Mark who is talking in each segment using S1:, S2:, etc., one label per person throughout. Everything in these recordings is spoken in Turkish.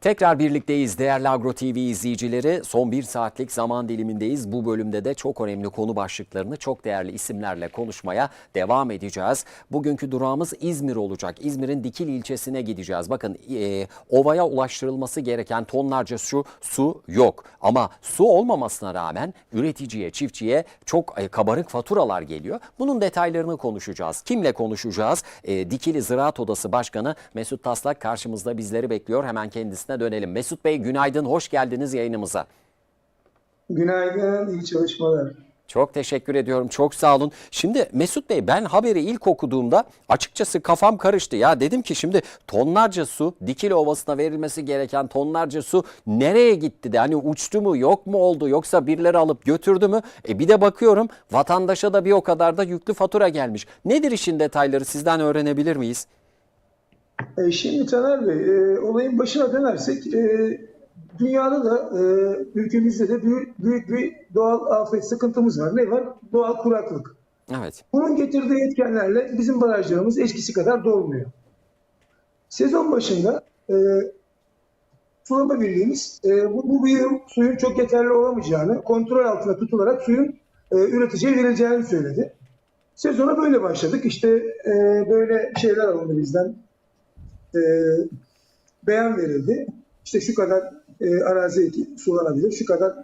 S1: Tekrar birlikteyiz değerli Agro TV izleyicileri. Son bir saatlik zaman dilimindeyiz. Bu bölümde de çok önemli konu başlıklarını çok değerli isimlerle konuşmaya devam edeceğiz. Bugünkü durağımız İzmir olacak. İzmir'in Dikili ilçesine gideceğiz. Bakın e, ovaya ulaştırılması gereken tonlarca su, su yok. Ama su olmamasına rağmen üreticiye, çiftçiye çok e, kabarık faturalar geliyor. Bunun detaylarını konuşacağız. Kimle konuşacağız? E, Dikili Ziraat Odası Başkanı Mesut Taslak karşımızda bizleri bekliyor. Hemen kendisine dönelim. Mesut Bey günaydın, hoş geldiniz yayınımıza.
S2: Günaydın, iyi çalışmalar.
S1: Çok teşekkür ediyorum. Çok sağ olun. Şimdi Mesut Bey ben haberi ilk okuduğumda açıkçası kafam karıştı. Ya dedim ki şimdi tonlarca su Dikili Ovası'na verilmesi gereken tonlarca su nereye gitti de hani uçtu mu yok mu oldu yoksa birileri alıp götürdü mü? E bir de bakıyorum vatandaşa da bir o kadar da yüklü fatura gelmiş. Nedir işin detayları sizden öğrenebilir miyiz?
S2: E, şimdi Taner Bey, e, olayın başına dönersek, e, dünyada da e, ülkemizde de büyük, büyük bir doğal afet sıkıntımız var. Ne var? Doğal kuraklık.
S1: Evet.
S2: Bunun getirdiği etkenlerle bizim barajlarımız eskisi kadar dolmuyor. Sezon başında e, sulama birliğimiz e, bu, bu yıl suyun çok yeterli olamayacağını, kontrol altında tutularak suyun e, üreticiye verileceğini söyledi. Sezona böyle başladık. İşte e, böyle şeyler alındı bizden. E, beyan verildi. İşte şu kadar e, arazi sulanabilir, şu kadar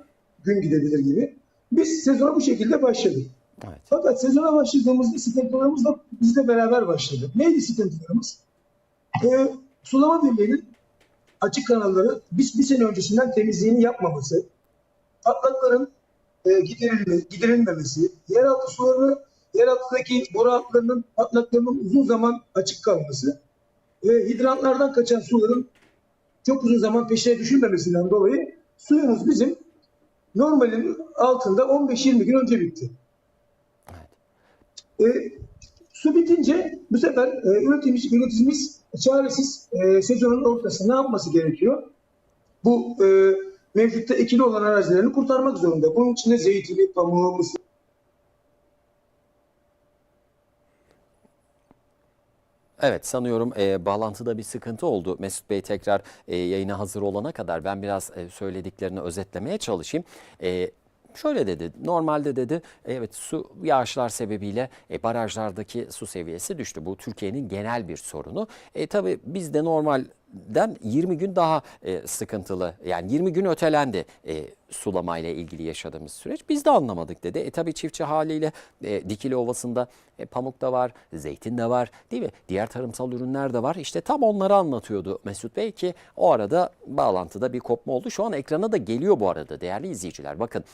S2: gün gidebilir gibi. Biz sezona bu şekilde başladık.
S1: Evet.
S2: Fakat sezona başladığımızda sıkıntılarımız da bizle beraber başladı. Neydi sıkıntılarımız? Ee, sulama birliğinin açık kanalları biz bir sene öncesinden temizliğini yapmaması, patlakların e, giderilme, giderilmemesi, yeraltı suları, yeraltındaki boru hatlarının patlaklarının uzun zaman açık kalması ve hidrantlardan kaçan suların çok uzun zaman peşine düşürmemesinden dolayı suyumuz bizim normalin altında 15-20 gün önce bitti. E, su bitince bu sefer e, üreticimiz çaresiz e, sezonun ortasında ne yapması gerekiyor? Bu e, mevcutta ekili olan arazilerini kurtarmak zorunda. Bunun içinde zeytini, pamuğu, mısır,
S1: Evet sanıyorum e, bağlantıda bir sıkıntı oldu. Mesut Bey tekrar e, yayına hazır olana kadar ben biraz e, söylediklerini özetlemeye çalışayım. E, şöyle dedi normalde dedi evet su yağışlar sebebiyle e, barajlardaki su seviyesi düştü. Bu Türkiye'nin genel bir sorunu. E, tabii biz de normalden 20 gün daha e, sıkıntılı yani 20 gün ötelendi e, sulamayla ilgili yaşadığımız süreç. Biz de anlamadık dedi. E tabii çiftçi haliyle e, Dikili Ovası'nda e, pamuk da var, zeytin de var değil mi? Diğer tarımsal ürünler de var. İşte tam onları anlatıyordu Mesut Bey ki o arada bağlantıda bir kopma oldu. Şu an ekrana da geliyor bu arada değerli izleyiciler. Bakın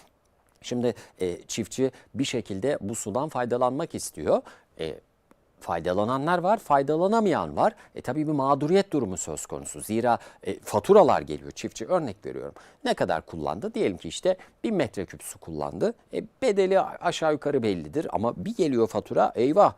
S1: Şimdi e, çiftçi bir şekilde bu sudan faydalanmak istiyor. E, faydalananlar var, faydalanamayan var. E tabii bir mağduriyet durumu söz konusu. Zira e, faturalar geliyor çiftçi. Örnek veriyorum. Ne kadar kullandı? Diyelim ki işte 1000 metreküp su kullandı. E, bedeli aşağı yukarı bellidir ama bir geliyor fatura eyvah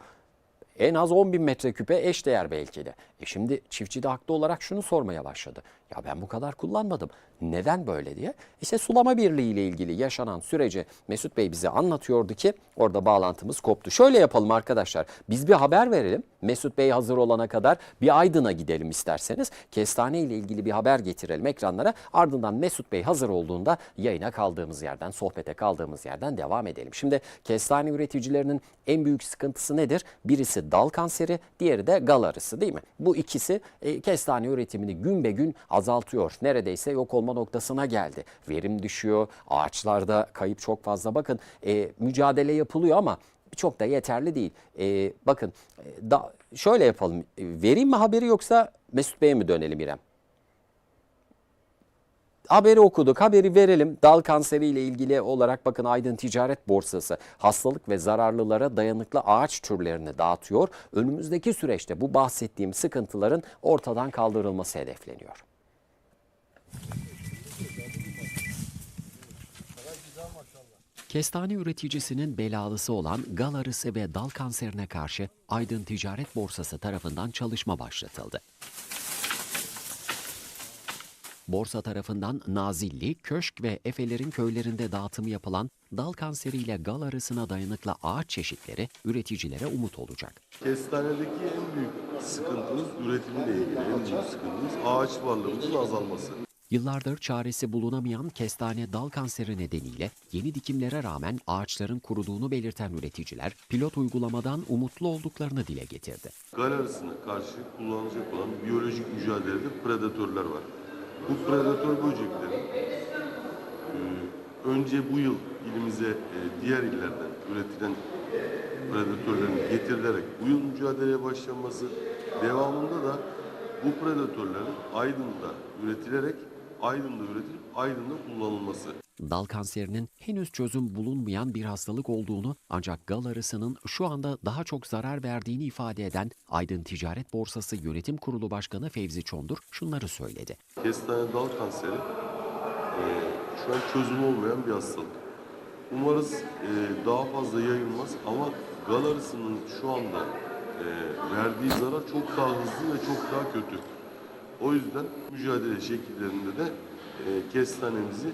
S1: en az 10 bin metreküpe eş değer belki de. E şimdi çiftçi de haklı olarak şunu sormaya başladı. Ya ben bu kadar kullanmadım. Neden böyle diye. İşte sulama birliği ile ilgili yaşanan süreci Mesut Bey bize anlatıyordu ki orada bağlantımız koptu. Şöyle yapalım arkadaşlar. Biz bir haber verelim. Mesut Bey hazır olana kadar bir Aydın'a gidelim isterseniz. Kestane ile ilgili bir haber getirelim ekranlara. Ardından Mesut Bey hazır olduğunda yayına kaldığımız yerden, sohbete kaldığımız yerden devam edelim. Şimdi kestane üreticilerinin en büyük sıkıntısı nedir? Birisi dal kanseri, diğeri de gal arısı değil mi? Bu ikisi e, kestane üretimini gün be gün azaltıyor. Neredeyse yok olma noktasına geldi. Verim düşüyor, ağaçlarda kayıp çok fazla. Bakın e, mücadele yapılıyor ama çok da yeterli değil. E, bakın e, da, şöyle yapalım. E, vereyim mi haberi yoksa Mesut Bey'e mi dönelim İrem? haberi okuduk. Haberi verelim. Dal kanseri ile ilgili olarak bakın Aydın Ticaret Borsası hastalık ve zararlılara dayanıklı ağaç türlerini dağıtıyor. Önümüzdeki süreçte bu bahsettiğim sıkıntıların ortadan kaldırılması hedefleniyor. Kestane üreticisinin belalısı olan gal arısı ve dal kanserine karşı Aydın Ticaret Borsası tarafından çalışma başlatıldı. Borsa tarafından Nazilli, Köşk ve Efelerin köylerinde dağıtımı yapılan dal kanseriyle gal arısına dayanıklı ağaç çeşitleri üreticilere umut olacak.
S3: Kestanedeki en büyük sıkıntımız üretimiyle ilgili. En büyük sıkıntımız ağaç varlığımızın azalması.
S1: Yıllardır çaresi bulunamayan kestane dal kanseri nedeniyle yeni dikimlere rağmen ağaçların kuruduğunu belirten üreticiler pilot uygulamadan umutlu olduklarını dile getirdi.
S3: Gal arısına karşı kullanılacak olan biyolojik mücadelede predatörler var. Bu predatör böceklerin e, önce bu yıl ilimize e, diğer illerden üretilen predatörlerin getirilerek bu yıl mücadeleye başlanması, devamında da bu predatörlerin Aydın'da üretilerek Aydın'da üretilip Aydın'da kullanılması.
S1: Dal kanserinin henüz çözüm bulunmayan bir hastalık olduğunu ancak gal arısının şu anda daha çok zarar verdiğini ifade eden Aydın Ticaret Borsası Yönetim Kurulu Başkanı Fevzi Çondur şunları söyledi.
S3: Kestane dal kanseri e, şu an çözümü olmayan bir hastalık. Umarız e, daha fazla yayılmaz ama gal arısının şu anda e, verdiği zarar çok daha hızlı ve çok daha kötü. O yüzden mücadele şekillerinde de e, kestanemizi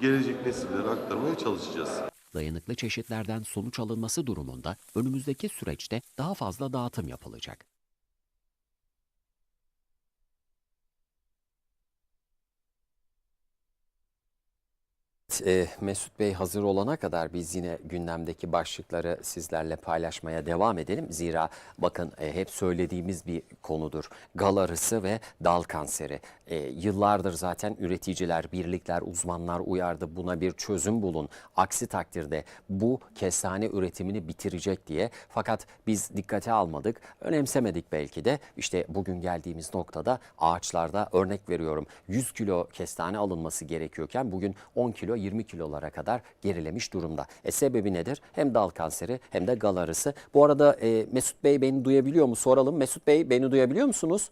S3: gelecek nesillere aktarmaya çalışacağız.
S1: Dayanıklı çeşitlerden sonuç alınması durumunda önümüzdeki süreçte daha fazla dağıtım yapılacak. E, Mesut Bey hazır olana kadar biz yine gündemdeki başlıkları sizlerle paylaşmaya devam edelim. Zira bakın e, hep söylediğimiz bir konudur. Gal arısı ve dal kanseri. E, yıllardır zaten üreticiler, birlikler, uzmanlar uyardı buna bir çözüm bulun. Aksi takdirde bu kestane üretimini bitirecek diye. Fakat biz dikkate almadık, önemsemedik belki de. İşte bugün geldiğimiz noktada ağaçlarda örnek veriyorum 100 kilo kestane alınması gerekiyorken bugün 10 kilo 20 kilolara kadar gerilemiş durumda. E sebebi nedir? Hem dal kanseri hem de gal arısı. Bu arada e, Mesut Bey beni duyabiliyor mu soralım. Mesut Bey beni duyabiliyor musunuz?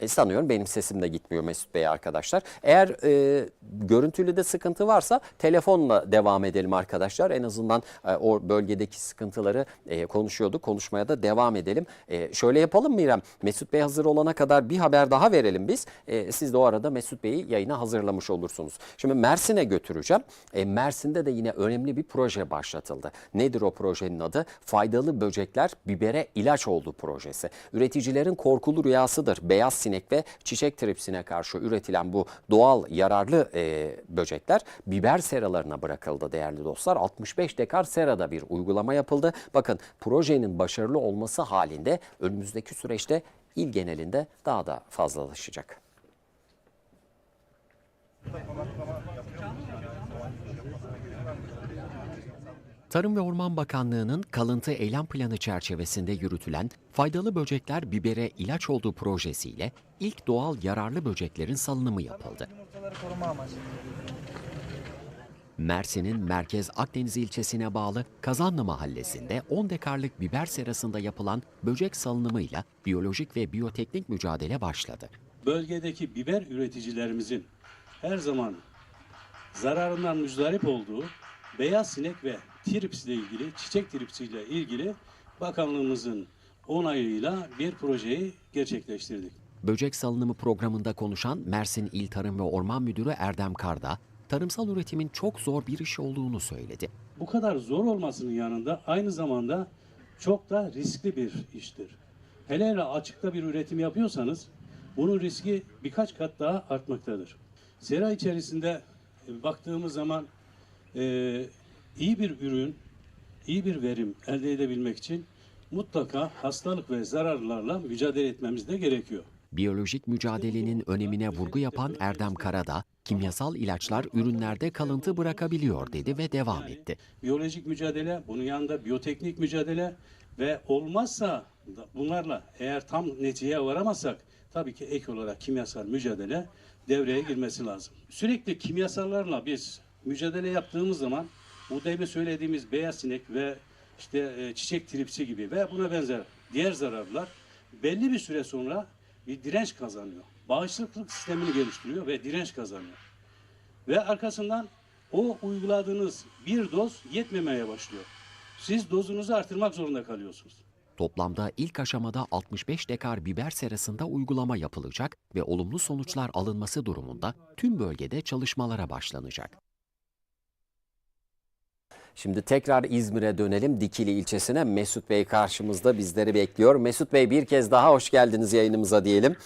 S1: E, sanıyorum benim sesim de gitmiyor Mesut Bey arkadaşlar. Eğer e, görüntülü de sıkıntı varsa telefonla devam edelim arkadaşlar. En azından e, o bölgedeki sıkıntıları e, konuşuyorduk. Konuşmaya da devam edelim. E, şöyle yapalım mı İrem? Mesut Bey hazır olana kadar bir haber daha verelim biz. E, siz de o arada Mesut Bey'i yayına hazırlamış olursunuz. Şimdi Mersin'e götüreceğim. E, Mersin'de de yine önemli bir proje başlatıldı. Nedir o projenin adı? Faydalı böcekler bibere ilaç oldu projesi. Üreticilerin korkulu rüyasıdır. Beyaz sinek ve çiçek tripsine karşı üretilen bu doğal yararlı e, böcekler biber seralarına bırakıldı değerli dostlar. 65 dekar serada bir uygulama yapıldı. Bakın projenin başarılı olması halinde önümüzdeki süreçte il genelinde daha da fazlalaşacak. Tarım ve Orman Bakanlığı'nın kalıntı eylem planı çerçevesinde yürütülen Faydalı Böcekler Bibere ilaç olduğu projesiyle ilk doğal yararlı böceklerin salınımı yapıldı. Mersin'in Merkez Akdeniz ilçesine bağlı Kazanlı mahallesinde 10 dekarlık biber serasında yapılan böcek salınımıyla biyolojik ve biyoteknik mücadele başladı.
S4: bölgedeki biber üreticilerimizin her zaman zararından müzdarip olduğu beyaz sinek ve trips ile ilgili, çiçek tripsi ile ilgili bakanlığımızın onayıyla bir projeyi gerçekleştirdik.
S1: Böcek salınımı programında konuşan Mersin İl Tarım ve Orman Müdürü Erdem Karda, tarımsal üretimin çok zor bir iş olduğunu söyledi.
S4: Bu kadar zor olmasının yanında aynı zamanda çok da riskli bir iştir. Hele hele açıkta bir üretim yapıyorsanız bunun riski birkaç kat daha artmaktadır. Sera içerisinde baktığımız zaman e, iyi bir ürün, iyi bir verim elde edebilmek için mutlaka hastalık ve zararlarla mücadele etmemiz de gerekiyor.
S1: Biyolojik mücadelenin önemine vurgu yapan Erdem Karada, kimyasal ilaçlar ürünlerde kalıntı bırakabiliyor dedi ve devam etti.
S4: Biyolojik mücadele, bunun yanında biyoteknik mücadele ve olmazsa bunlarla eğer tam neticeye varamazsak tabii ki ek olarak kimyasal mücadele devreye girmesi lazım. Sürekli kimyasallarla biz mücadele yaptığımız zaman bu demin söylediğimiz beyaz sinek ve işte e, çiçek tripsi gibi ve buna benzer diğer zararlar belli bir süre sonra bir direnç kazanıyor. Bağışıklık sistemini geliştiriyor ve direnç kazanıyor. Ve arkasından o uyguladığınız bir doz yetmemeye başlıyor. Siz dozunuzu artırmak zorunda kalıyorsunuz.
S5: Toplamda ilk aşamada 65 dekar biber serasında uygulama yapılacak ve olumlu sonuçlar alınması durumunda tüm bölgede çalışmalara başlanacak.
S1: Şimdi tekrar İzmir'e dönelim. Dikili ilçesine Mesut Bey karşımızda bizleri bekliyor. Mesut Bey bir kez daha hoş geldiniz yayınımıza diyelim.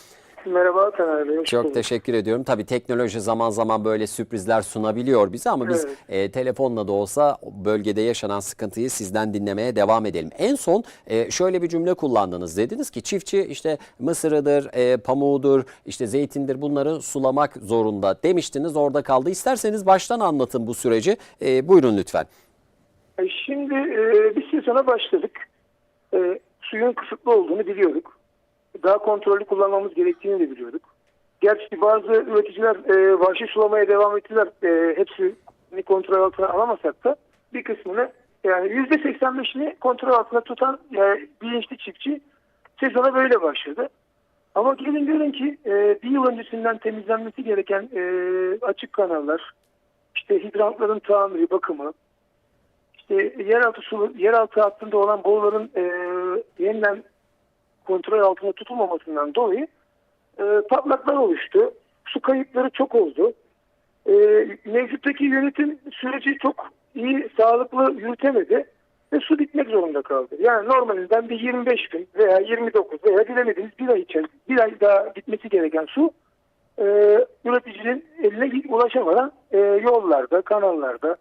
S6: Merhaba Taner Bey.
S1: Çok
S6: bulduk.
S1: teşekkür ediyorum. Tabii teknoloji zaman zaman böyle sürprizler sunabiliyor bize ama biz
S6: Evet.
S1: e, telefonla da olsa bölgede yaşanan sıkıntıyı sizden dinlemeye devam edelim. En son e, şöyle bir cümle kullandınız. Dediniz ki çiftçi işte mısırıdır, e, pamuğudur, işte zeytindir bunları sulamak zorunda demiştiniz. Orada kaldı. İsterseniz baştan anlatın bu süreci. E, buyurun lütfen.
S6: E, Şimdi e, bir sezona başladık. E, suyun kısıtlı olduğunu biliyorduk. Daha kontrollü kullanmamız gerektiğini de biliyorduk. Gerçi bazı üreticiler e, vahşi sulamaya devam ettiler. E, hepsini kontrol altına alamasak da bir kısmını yani %85'ini kontrol altında tutan yani bilinçli çiftçi sezona böyle başladı. Ama gelin görün ki e, bir yıl öncesinden temizlenmesi gereken e, açık kanallar, işte hidrantların tamiri, bakımı, işte yeraltı su, yeraltı hattında olan boruların e, yeniden kontrol altında tutulmamasından dolayı e, patlaklar oluştu. Su kayıpları çok oldu. E, mevcuttaki yönetim süreci çok iyi, sağlıklı yürütemedi ve su bitmek zorunda kaldı. Yani normalinden bir 25 gün veya 29 veya bilemediğiniz bir ay içerisinde bir ay daha gitmesi gereken su e, üreticinin eline ulaşamadan e, yollarda, kanallarda,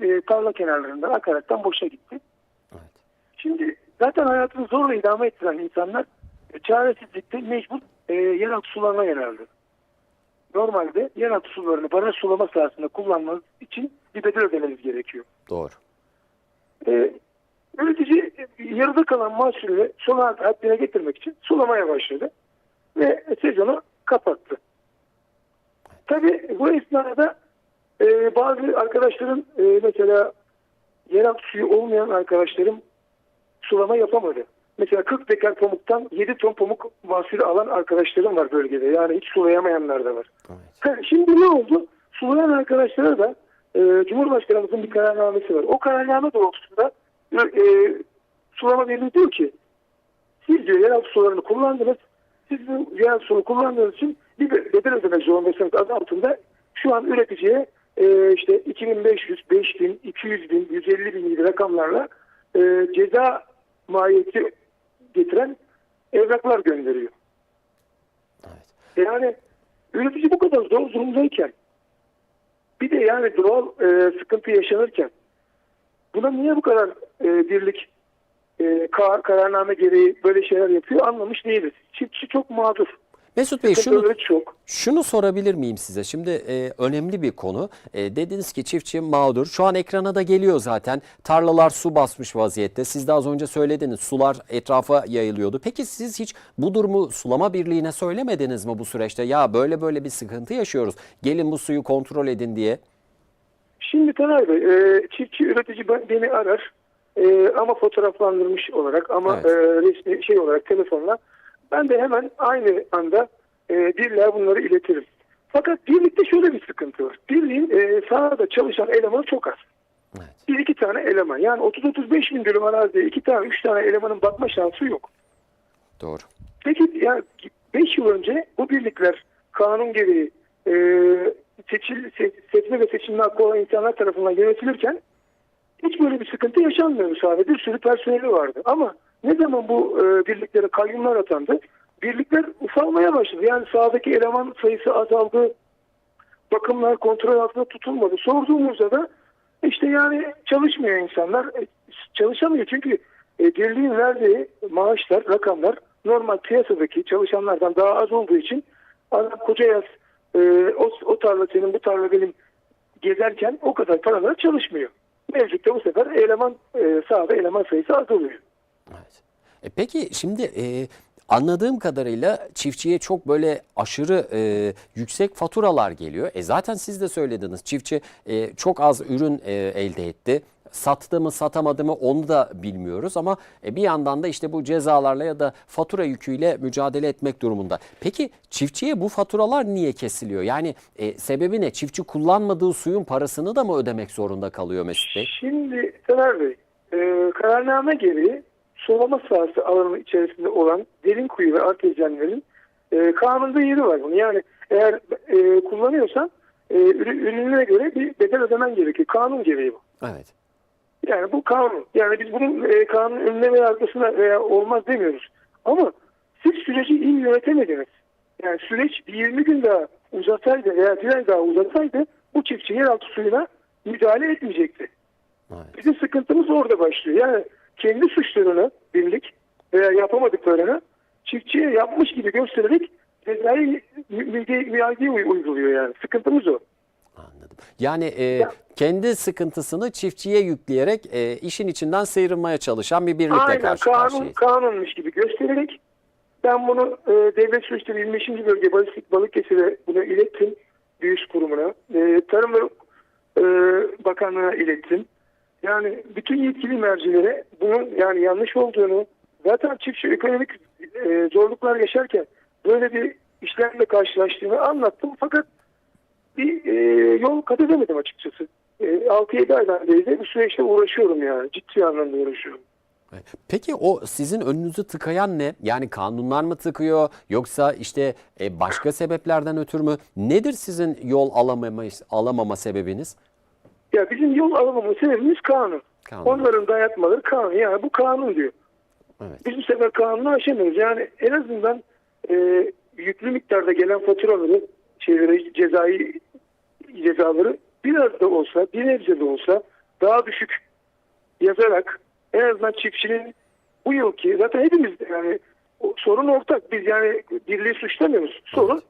S6: e, tarla kenarlarından akaraktan boşa gitti. Şimdi zaten hayatını zorla idame ettiren insanlar e, çaresizlikte mecbur e, yeraltı sularına yöneldi. Normalde yeraltı sularını baraj sulama sahasında kullanmanız için bir bedel ödemeniz gerekiyor.
S1: Doğru.
S6: E, üretici e, yarıda kalan mahsulü son haddine getirmek için sulamaya başladı ve sezonu kapattı. Tabii bu esnada e, bazı arkadaşların e, mesela yeraltı suyu olmayan arkadaşlarım sulama yapamadı. Mesela 40 dekar pamuktan 7 ton pamuk mahsulü alan arkadaşlarım var bölgede. Yani hiç sulayamayanlar da var.
S1: Evet.
S6: Ha, Şimdi ne oldu? Sulayan arkadaşlara da e, Cumhurbaşkanımızın bir kararnamesi var. O kararname doğrultusunda e, e, sulama birliği diyor ki siz diyor yeraltı sularını kullandınız. Siz yeraltı suyu kullandığınız için bir be- bedel ödemek zorundasınız adı altında. Şu an üreticiye e, işte 2500, 5000, 200 bin, 150 bin gibi rakamlarla e, ceza maliyeti getiren evraklar gönderiyor.
S1: Evet.
S6: Yani üretici bu kadar zor durumdayken bir de yani doğal e, sıkıntı yaşanırken buna niye bu kadar e, birlik e, kar, kararname gereği böyle şeyler yapıyor anlamış değiliz. Çiftçi çok mağdur.
S1: Mesut Bey şunu
S6: çok.
S1: Şunu sorabilir miyim size? Şimdi e, önemli bir konu. E, dediniz ki çiftçi mağdur. Şu an ekrana da geliyor zaten. Tarlalar su basmış vaziyette. Siz de az önce söylediniz. Sular etrafa yayılıyordu. Peki siz hiç bu durumu sulama birliğine söylemediniz mi bu süreçte? Ya böyle böyle bir sıkıntı yaşıyoruz. Gelin bu suyu kontrol edin diye.
S6: Şimdi Taner Bey, e, çiftçi üretici ben- beni arar E, ama fotoğraflandırmış olarak ama
S1: Evet.
S6: e, resmi şey olarak telefonla ben de hemen aynı anda e, birliğe bunları iletirim. Fakat birlikte şöyle bir sıkıntı var. Birliğin e, sahada çalışan elemanı çok az.
S1: Evet.
S6: Bir iki tane eleman. Yani 30-35 bin dönüm araziye iki tane üç tane elemanın bakma şansı yok.
S1: Doğru.
S6: Peki ya 5 yıl önce bu birlikler kanun gereği e, seçil, se, seçme ve seçilme hakkı olan insanlar tarafından yönetilirken hiç böyle bir sıkıntı yaşanmıyordu sahada. Bir sürü personeli vardı. Ama ne zaman bu e, birliklere kayyumlar atandı birlikler ufalmaya başladı. Yani sahadaki eleman sayısı azaldı. Bakımlar kontrol altında tutulmadı. Sorduğumuzda da işte yani çalışmıyor insanlar. E, Çalışamıyor çünkü e, birliğin verdiği maaşlar, rakamlar normal piyasadaki çalışanlardan daha az olduğu için adam koca yaz e, o, o tarla senin bu tarla benim gezerken o kadar paralar çalışmıyor. Mevcutta bu sefer eleman e, sahada eleman sayısı azalıyor.
S1: Evet. E peki şimdi e, anladığım kadarıyla çiftçiye çok böyle aşırı e, yüksek faturalar geliyor. E zaten siz de söylediniz çiftçi e, çok az ürün e, elde etti. Sattı mı satamadı mı onu da bilmiyoruz ama e, bir yandan da işte bu cezalarla ya da fatura yüküyle mücadele etmek durumunda. Peki çiftçiye bu faturalar niye kesiliyor? Yani e, sebebi ne? Çiftçi kullanmadığı suyun parasını da mı ödemek zorunda kalıyor Mesut Bey?
S6: Şimdi Taner Bey, e, kararname gereği sulama sahası alanının içerisinde olan derin kuyu ve artezyenlerin e, kanunda yeri var bunun. Yani eğer e, kullanıyorsan e, ürü- ürününe göre bir bedel ödemen gerekiyor. Kanun gereği bu.
S1: Evet.
S6: Yani bu kanun. Yani biz bunun e, kanun önüne veya arkasına veya olmaz demiyoruz. Ama siz süreci iyi yönetemediniz. Yani süreç bir 20 gün daha uzasaydı veya bir ay daha uzasaydı bu çiftçi yeraltı suyuna müdahale etmeyecekti.
S1: Evet.
S6: Bizim sıkıntımız orada başlıyor. Yani kendi suçlarını birlik veya yapamadıklarını çiftçiye yapmış gibi göstererek cezai müdahale uyguluyor yani. Sıkıntımız o.
S1: Anladım. Yani e, kendi sıkıntısını çiftçiye yükleyerek e, işin içinden sıyrılmaya çalışan bir birlikle
S6: Aynen
S1: karşı
S6: kanun,
S1: karşıyayız.
S6: kanunmuş gibi göstererek ben bunu e, Devlet Su İşleri 25. Bölge Balistik Balıkesir'e bunu ilettim. Büyüş Kurumu'na. E, Tarım ve e, Bakanlığı'na ilettim. Yani bütün yetkili mercilere bunun yani yanlış olduğunu zaten çiftçi ekonomik e, zorluklar yaşarken böyle bir işlemle karşılaştığını anlattım. Fakat bir e, yol kat edemedim açıkçası. E, 6-7 aydan beri de bu süreçte uğraşıyorum yani. Ciddi anlamda uğraşıyorum.
S1: Peki o sizin önünüzü tıkayan ne? Yani kanunlar mı tıkıyor yoksa işte e, başka sebeplerden ötürü mü? Nedir sizin yol alamama, alamama sebebiniz?
S6: Ya bizim yol alamamız sebebimiz kanun.
S1: Kanun.
S6: Onların dayatmaları kanun. Yani bu kanun diyor.
S1: Evet.
S6: Biz bu sefer kanunu aşamıyoruz. Yani en azından e, yüklü miktarda gelen faturaları, şeyleri, cezai cezaları biraz da olsa, bir nebze de olsa daha düşük yazarak en azından çiftçinin bu yılki zaten hepimiz yani sorun ortak. Biz yani birliği suçlamıyoruz. Sorun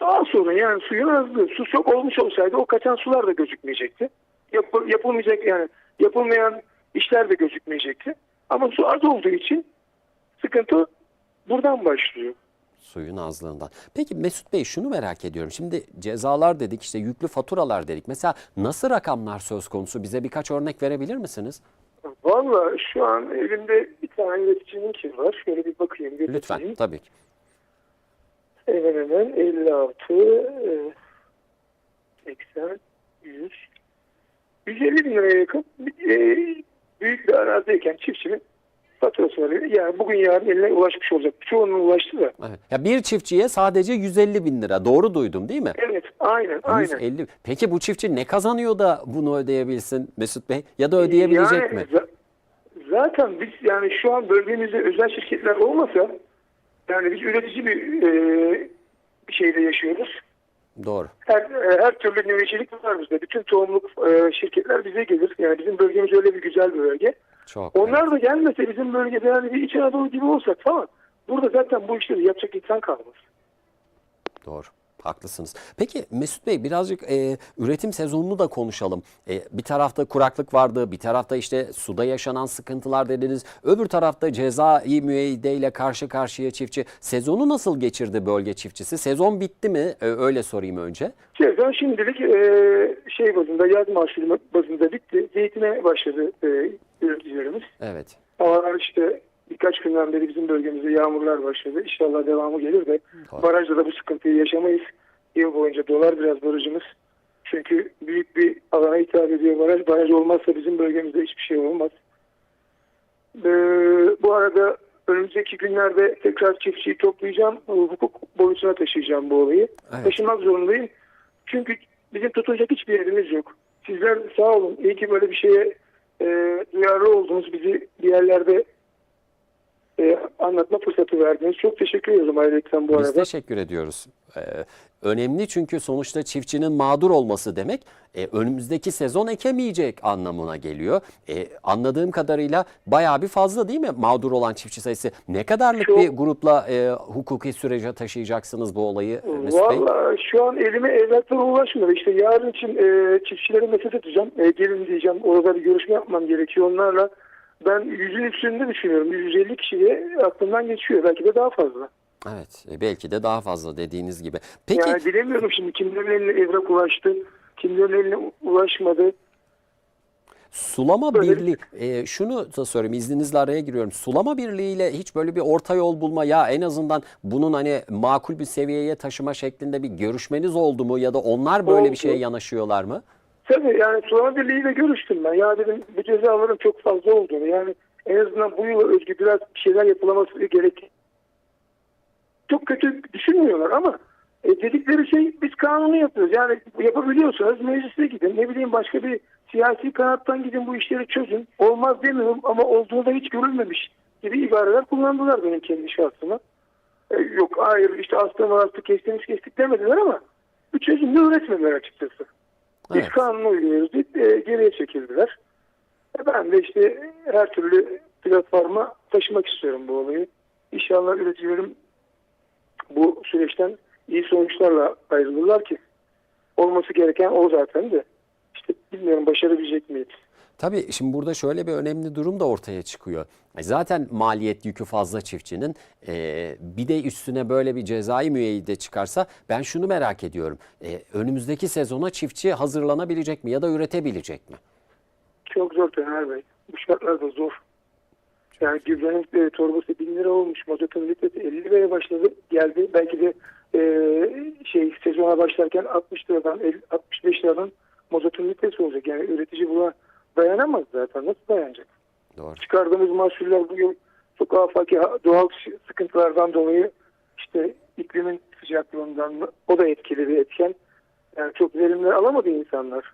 S6: daha sorun yani suyun azlığı. Su çok olmuş olsaydı o kaçan sular da gözükmeyecekti. Yapı- yapılmayacak yani yapılmayan işler de gözükmeyecekti. Ama su az olduğu için sıkıntı buradan başlıyor.
S1: Suyun azlığından. Peki Mesut Bey şunu merak ediyorum. Şimdi cezalar dedik işte yüklü faturalar dedik. Mesela nasıl rakamlar söz konusu? Bize birkaç örnek verebilir misiniz?
S6: Valla şu an elimde bir tane üreticinin ki var. Şöyle bir bakayım. bir
S1: Lütfen
S6: bakayım.
S1: tabii ki.
S6: Hemen hemen 56, e, 80, 100, 150 bin liraya yakın e, büyük bir arazideyken çiftçinin faturası var. Yani bugün yarın eline ulaşmış olacak. Çoğunun ulaştı da.
S1: Evet. Ya bir çiftçiye sadece 150 bin lira. Doğru duydum değil mi?
S6: Evet aynen aynen.
S1: 150. Peki bu çiftçi ne kazanıyor da bunu ödeyebilsin Mesut Bey? Ya da ödeyebilecek
S6: Yani
S1: mi?
S6: za- zaten biz yani şu an bölgemizde özel şirketler olmasa yani biz üretici bir, e, bir şeyde yaşıyoruz.
S1: Doğru.
S6: Her, e, her türlü nüvecilik var bizde. Bütün tohumluk e, şirketler bize gelir. Yani bizim bölgemiz öyle bir güzel bir bölge.
S1: Çok.
S6: Onlar da gelmese bizim bölgede yani bir İç Anadolu gibi olsak falan burada zaten bu işleri yapacak insan kalmaz.
S1: Doğru. Haklısınız. Peki Mesut Bey birazcık e, üretim sezonunu da konuşalım. E, bir tarafta kuraklık vardı, bir tarafta işte suda yaşanan sıkıntılar dediniz. Öbür tarafta cezai müeyyideyle karşı karşıya çiftçi. Sezonu nasıl geçirdi bölge çiftçisi? Sezon bitti mi? E, öyle sorayım önce.
S6: Sezon şimdilik e, şey bazında yaz mahsulü bazında bitti. Zeytine başladı e, üreticilerimiz.
S1: Evet.
S6: Havalar işte birkaç günden beri bizim bölgemizde yağmurlar başladı. İnşallah devamı gelir de
S1: Doğru.
S6: barajda da bu sıkıntıyı yaşamayız. Yıl boyunca dolar biraz barajımız. Çünkü büyük bir alana hitap ediyor baraj. Baraj olmazsa bizim bölgemizde hiçbir şey olmaz. Ee, bu arada önümüzdeki günlerde tekrar çiftçiyi toplayacağım. Hukuk boyutuna taşıyacağım bu olayı.
S1: Evet.
S6: Taşımak zorundayım. Çünkü bizim tutunacak hiçbir yerimiz yok. Sizler sağ olun. İyi ki böyle bir şeye e, duyarlı oldunuz. Bizi bir yerlerde e, anlatma fırsatı verdiniz. Çok teşekkür ederim ayrıca bu
S1: Biz
S6: arada.
S1: teşekkür ediyoruz. Ee, önemli çünkü sonuçta çiftçinin mağdur olması demek e, önümüzdeki sezon ekemeyecek anlamına geliyor. E, anladığım kadarıyla bayağı bir fazla değil mi mağdur olan çiftçi sayısı? Ne kadarlık
S6: Çok.
S1: bir grupla e, hukuki sürece taşıyacaksınız bu olayı e, Mesut Bey?
S6: Valla şu an elime evraklar ulaşmadı. İşte yarın için e, çiftçilere mesaj atacağım. E, gelin diyeceğim. Orada bir görüşme yapmam gerekiyor onlarla. Ben yüzün üstünde düşünüyorum. 150 kişiye aklımdan geçiyor. Belki de daha fazla.
S1: Evet e, belki de daha fazla dediğiniz gibi. Peki
S6: Yani bilemiyorum şimdi kimlerin eline evrak ulaştı. Kimlerin eline ulaşmadı.
S1: Sulama
S6: Böyle bir-
S1: Birliği, e, şunu da sorayım izninizle araya giriyorum. Sulama Birliği ile hiç böyle bir orta yol bulma ya en azından bunun hani makul bir seviyeye taşıma şeklinde bir görüşmeniz oldu mu ya da onlar böyle
S6: Oldu.
S1: bir şeye yanaşıyorlar mı?
S6: Tabii yani Sulama Birliği ile görüştüm ben. Ya dedim bu cezaların çok fazla olduğunu yani en azından bu yıla özgü biraz bir şeyler yapılaması gerek. Çok kötü düşünmüyorlar ama e, dedikleri şey biz kanunu yapıyoruz. Yani yapabiliyorsanız meclise gidin. Ne bileyim başka bir siyasi kanattan gidin bu işleri çözün. Olmaz demiyorum ama olduğu da hiç görülmemiş gibi ibareler kullandılar benim kendi şahsıma. E, yok hayır işte hasta hasta kestiğimiz kestik demediler ama bir çözüm de üretmediler açıkçası. Biz
S1: Evet.
S6: kanunu uyguluyoruz deyip e, geriye çekildiler. E, ben de işte her türlü platforma taşımak istiyorum bu olayı. İnşallah üreticilerim bu süreçten iyi sonuçlarla ayrılırlar ki olması gereken o zaten de. İşte bilmiyorum başarabilecek miyiz?
S1: Tabii şimdi burada şöyle bir önemli durum da ortaya çıkıyor. E, Zaten maliyet yükü fazla çiftçinin. E, bir de üstüne böyle bir cezai müeyyide çıkarsa ben şunu merak ediyorum. E, önümüzdeki sezona çiftçi hazırlanabilecek mi ya da üretebilecek mi?
S6: Çok zor Taner Bey. Bu şartlarda zor. Yani gübrenin e, torbası 1000 lira olmuş. Mazotun litresi 50 liraya başladı. Geldi. Belki de e, şey sezona başlarken 60 liradan 50, 65 liradan mazotun litresi olacak. Yani üretici buna dayanamaz zaten. Nasıl dayanacak?
S1: Doğru.
S6: Çıkardığımız mahsuller bugün çok afaki doğal sıkıntılardan dolayı işte iklimin sıcaklığından o da etkili bir etken. Yani çok verimli alamadı insanlar.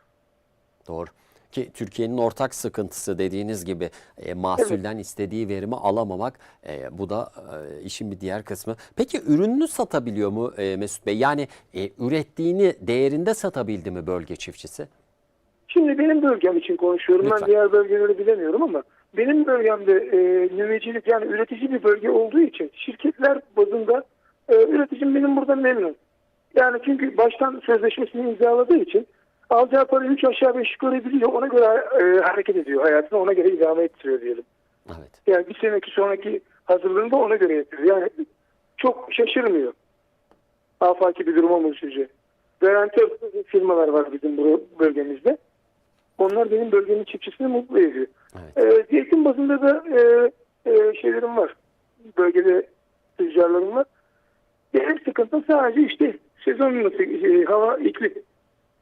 S1: Doğru. Ki Türkiye'nin ortak sıkıntısı dediğiniz gibi e, mahsulden istediği verimi alamamak. E, bu da e, işin bir diğer kısmı. Peki ürününü satabiliyor mu e, Mesut Bey? Yani e, ürettiğini değerinde satabildi mi bölge çiftçisi?
S6: Şimdi benim bölgem için konuşuyorum.
S1: Lütfen.
S6: Ben diğer bölgeleri bilemiyorum ama benim bölgemde e, nüvecilik yani üretici bir bölge olduğu için şirketler bazında e, üreticim benim burada memnun. Yani çünkü baştan sözleşmesini imzaladığı için alacağı parayı 3 aşağı 5 yukarı biliyor. Ona göre e, hareket ediyor hayatını ona göre idame ettiriyor diyelim.
S1: Evet.
S6: Yani bir seneki sonraki hazırlığını da ona göre yapıyor. Yani çok şaşırmıyor. Afaki bir durum oluşunca. Garantör firmalar var bizim bu bölgemizde. Onlar benim bölgemin çiftçisini mutlu ediyor.
S1: Evet.
S6: Ee, zeytin bazında da e, e, şeylerim var. Bölgede tüccarlarım var. Benim sıkıntım sadece işte sezon nasıl, e, hava iklim.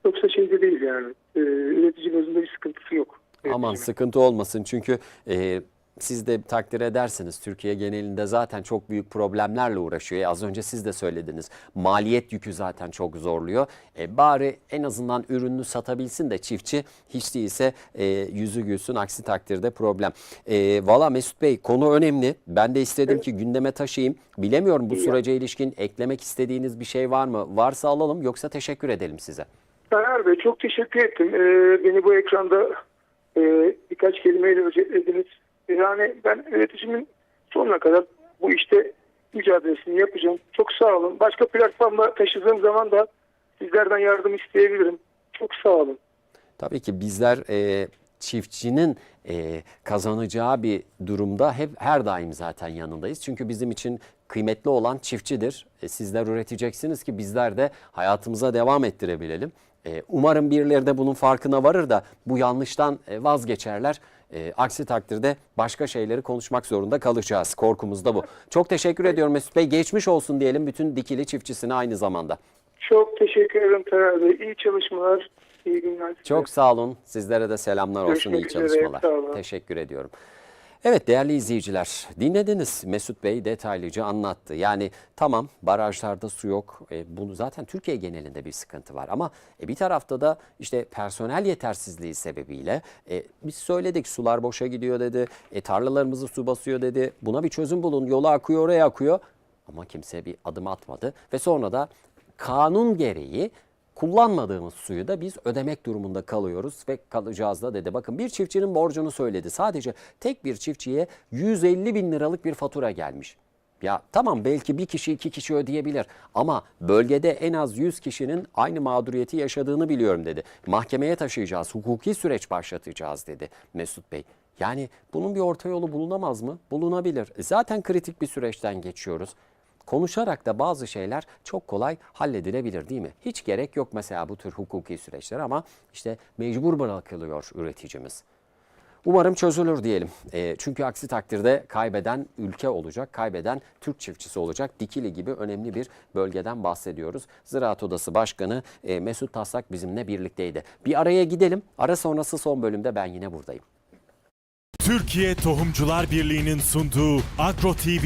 S6: Yoksa şeyde değil yani. E, üretici bazında bir sıkıntısı yok.
S1: Aman sıkıntı olmasın çünkü e, siz de takdir edersiniz Türkiye genelinde zaten çok büyük problemlerle uğraşıyor. E, az önce siz de söylediniz maliyet yükü zaten çok zorluyor. E, bari en azından ürününü satabilsin de çiftçi hiç değilse e, yüzü gülsün aksi takdirde problem. E, Valla Mesut Bey konu önemli. Ben de istedim ki gündeme taşıyayım. Bilemiyorum bu sürece ilişkin eklemek istediğiniz bir şey var mı? Varsa alalım yoksa teşekkür edelim size.
S6: Taner Bey çok teşekkür ettim. Ee, beni bu ekranda e, birkaç kelimeyle özetlediniz. Yani ben üreticimin sonuna kadar bu işte mücadelesini yapacağım. Çok sağ olun. Başka platformda taşıdığım zaman da sizlerden yardım isteyebilirim. Çok sağ olun.
S1: Tabii ki bizler e, çiftçinin e, kazanacağı bir durumda hep her daim zaten yanındayız. Çünkü bizim için kıymetli olan çiftçidir. E, sizler üreteceksiniz ki bizler de hayatımıza devam ettirebilelim. E, umarım birileri de bunun farkına varır da bu yanlıştan e, vazgeçerler. E, aksi takdirde başka şeyleri konuşmak zorunda kalacağız. Korkumuz da bu. Çok teşekkür ediyorum Mesut Bey. Geçmiş olsun diyelim bütün dikili çiftçisine aynı zamanda.
S6: Çok teşekkür ederim Taner Bey. İyi çalışmalar. İyi günler. size.
S1: Çok sağ olun. Sizlere de selamlar olsun.
S6: Görüşmek
S1: İyi
S6: üzere,
S1: çalışmalar.
S6: sağ olun.
S1: Teşekkür ediyorum. Evet değerli izleyiciler dinlediniz Mesut Bey detaylıca anlattı. Yani tamam barajlarda su yok. E, bunu zaten Türkiye genelinde bir sıkıntı var ama e, bir tarafta da işte personel yetersizliği sebebiyle e, biz söyledik sular boşa gidiyor dedi. E, tarlalarımızı su basıyor dedi. Buna bir çözüm bulun. Yola akıyor oraya akıyor. Ama kimse bir adım atmadı ve sonra da kanun gereği kullanmadığımız suyu da biz ödemek durumunda kalıyoruz ve kalacağız da dedi. Bakın bir çiftçinin borcunu söyledi. Sadece tek bir çiftçiye 150 bin liralık bir fatura gelmiş. Ya tamam belki bir kişi iki kişi ödeyebilir ama bölgede en az 100 kişinin aynı mağduriyeti yaşadığını biliyorum dedi. Mahkemeye taşıyacağız, hukuki süreç başlatacağız dedi Mesut Bey. Yani bunun bir orta yolu bulunamaz mı? Bulunabilir. Zaten kritik bir süreçten geçiyoruz. Konuşarak da bazı şeyler çok kolay halledilebilir değil mi? Hiç gerek yok mesela bu tür hukuki süreçler ama işte mecbur bırakılıyor üreticimiz. Umarım çözülür diyelim. E, çünkü aksi takdirde kaybeden ülke olacak, kaybeden Türk çiftçisi olacak. Dikili gibi önemli bir bölgeden bahsediyoruz. Ziraat Odası Başkanı e, Mesut Taslak bizimle birlikteydi. Bir araya gidelim. Ara sonrası son bölümde ben yine buradayım.
S7: Türkiye Tohumcular Birliği'nin sunduğu Agro TV